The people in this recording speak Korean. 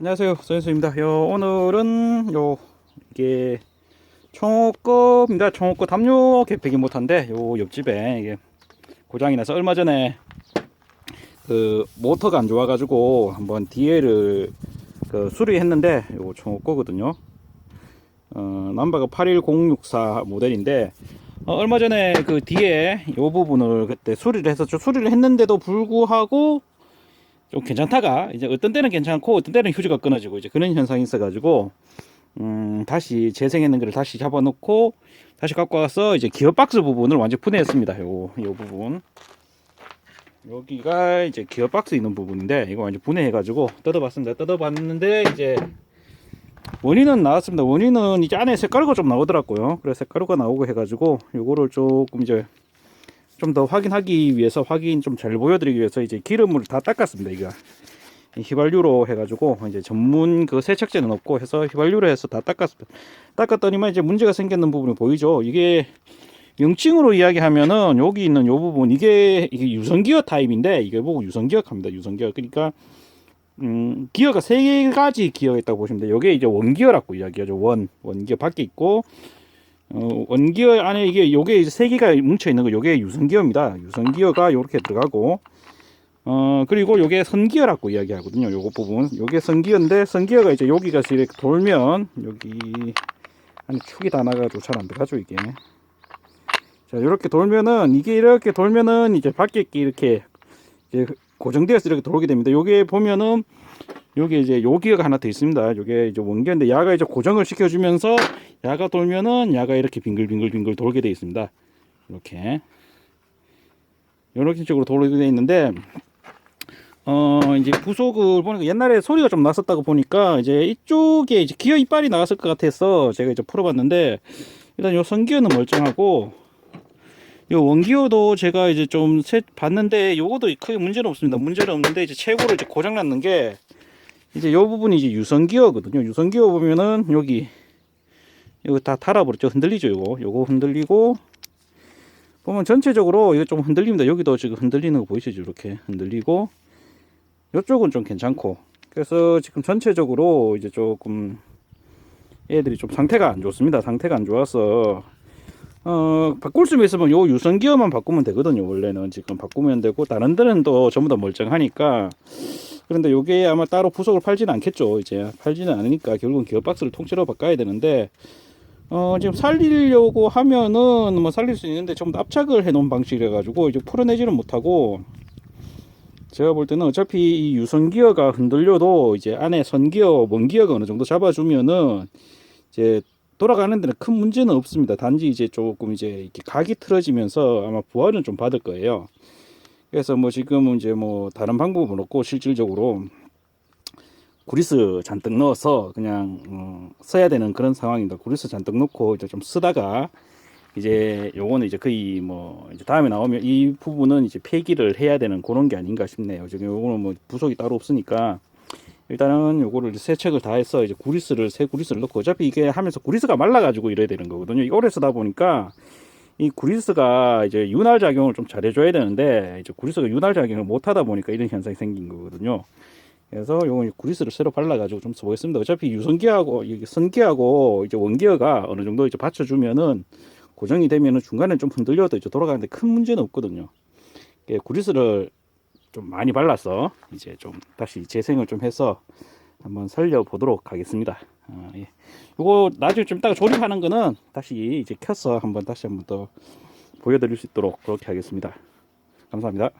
안녕하세요. 소연수입니다. 요 오늘은 요 이게 청호급입니다. 청호급 담요 개폐기 못한데 요 옆집에 이게 고장이 나서 얼마 전에 그 모터가 안 좋아 가지고 한번 DL을 그 수리했는데 요 청호거거든요. 어 넘버가 81064 모델인데 어, 얼마 전에 그 뒤에 요 부분을 그때 수리를 좀 수리를 했는데도 불구하고 좀 괜찮다가 이제 어떤 때는 괜찮고 어떤 때는 휴지가 끊어지고 이제 그런 현상이 있어가지고 음 다시 재생했는 거를 다시 잡아놓고 다시 갖고 와서 이제 기어 박스 부분을 완전 분해했습니다. 요요 부분 여기가 이제 기어 박스 있는 부분인데 이거 완전 분해해가지고 뜯어봤습니다. 뜯어봤는데 이제 원인은 나왔습니다. 원인은 이제 안에 색가루가 좀 나오더라고요. 그래서 색가루가 나오고 해가지고 요거를 조금 이제 좀 더 확인하기 위해서 확인 좀 잘 보여드리기 위해서 이제 기름을 다 닦았습니다. 이거 이 휘발유로 해가지고 이제 전문 그 세척제는 없고 해서 휘발유로 해서 다 닦았습니다. 닦았더니만 이제 문제가 생겼는 부분이 보이죠. 이게 명칭으로 이야기하면은 여기 있는 요 부분 이게 이게 유선기어 타입인데 이게 보고 유선기어합니다. 유선기어 그러니까 음, 기어가 세 가지 기어가 있다고 보시면 돼요. 이게 이제 원기어라고 이야기하죠. 원 원기어 밖에 있고 어, 원기어 안에 이게 요게 이제 세 개가 뭉쳐 있는 거 요게 유선기어입니다. 유선기어가 요렇게 들어가고 어 그리고 요게 선기어라고 이야기하거든요. 요거 부분 요게 선기어인데 선기어가 이제 여기가 이렇게 돌면 여기 안에 축이 다 나가지고 잘 안 들어가죠 이게. 자 이렇게 돌면은 이게 이렇게 돌면은 이제 밖에 게 이렇게 이제 고정되어서 이렇게 돌게 됩니다. 요게 보면은 요게 이제 요 기어가 하나 더 있습니다. 요게 이제 원기어인데 야가 이제 고정을 시켜주면서 야가 돌면은 야가 이렇게 빙글빙글빙글 돌게 되어 있습니다. 이렇게 이렇게 식으로 돌게 되어 있는데 어 이제 부속을 보니까 옛날에 소리가 좀 났었다고 보니까 이제 이쪽에 이제 기어 이빨이 나갔을 것 같아서 제가 이제 풀어봤는데 일단 요 선기어는 멀쩡하고 요 원기어도 제가 이제 좀 세- 봤는데 요것도 크게 문제는 없습니다. 문제는 없는데 이제 최고로 이제 고장 났는 게 이제 요 부분이 이제 유선기어거든요. 유선기어 보면은 여기 이거 다 달아버렸죠. 흔들리죠. 요거 요거 흔들리고 보면 전체적으로 이거 좀 흔들립니다. 여기도 지금 흔들리는 거 보이시죠? 이렇게 흔들리고 요쪽은 좀 괜찮고 그래서 지금 전체적으로 이제 조금 애들이 좀 상태가 안 좋습니다. 상태가 안 좋아서 어 바꿀 수 있으면 요 유선 기어만 바꾸면 되거든요. 원래는 지금 바꾸면 되고 다른 데는 또 전부 다 멀쩡하니까 그런데 요게 아마 따로 부속을 팔지는 않겠죠. 이제 팔지는 않으니까 결국은 기어 박스를 통째로 바꿔야 되는데 어 지금 살리려고 하면은 뭐 살릴 수 있는데 전부 다 압착을 해 놓은 방식이라 가지고 이제 풀어내지는 못하고 제가 볼 때는 어차피 이 유선 기어가 흔들려도 이제 안에 선 기어, 먼 기어가 어느 정도 잡아주면은 이제 돌아가는 데는 큰 문제는 없습니다. 단지 이제 조금 이제 이렇게 각이 틀어지면서 아마 부하는 좀 받을 거예요. 그래서 뭐 지금은 이제 뭐 다른 방법은 없고 실질적으로 구리스 잔뜩 넣어서 그냥 어, 써야 되는 그런 상황입니다. 구리스 잔뜩 넣고 이제 좀 쓰다가 이제 요거는 이제 거의 뭐 이제 다음에 나오면 이 부분은 이제 폐기를 해야 되는 그런 게 아닌가 싶네요. 지금 요거는 뭐 부속이 따로 없으니까 일단은 요거를 세척을 다 해서 이제 구리스를 새 구리스를 넣고 어차피 이게 하면서 구리스가 말라가지고 이래야 되는 거거든요. 이 오래 쓰다 보니까 이 구리스가 이제 윤활 작용을 좀 잘해줘야 되는데 이제 구리스가 윤활 작용을 못하다 보니까 이런 현상이 생긴 거거든요. 그래서 요거 구리스를 새로 발라가지고 좀 써보겠습니다. 어차피 유선기하고 이게 선기하고 이제 원기어가 어느 정도 이제 받쳐주면은 고정이 되면은 중간에 좀 흔들려도 이제 돌아가는데 큰 문제는 없거든요. 예, 구리스를 좀 많이 발라서 이제 좀 다시 재생을 좀 해서 한번 살려 보도록 하겠습니다. 어, 예. 요거 나중에 좀 이따가 조립하는 거는 다시 이제 켜서 한번 다시 한번 더 보여드릴 수 있도록 그렇게 하겠습니다. 감사합니다.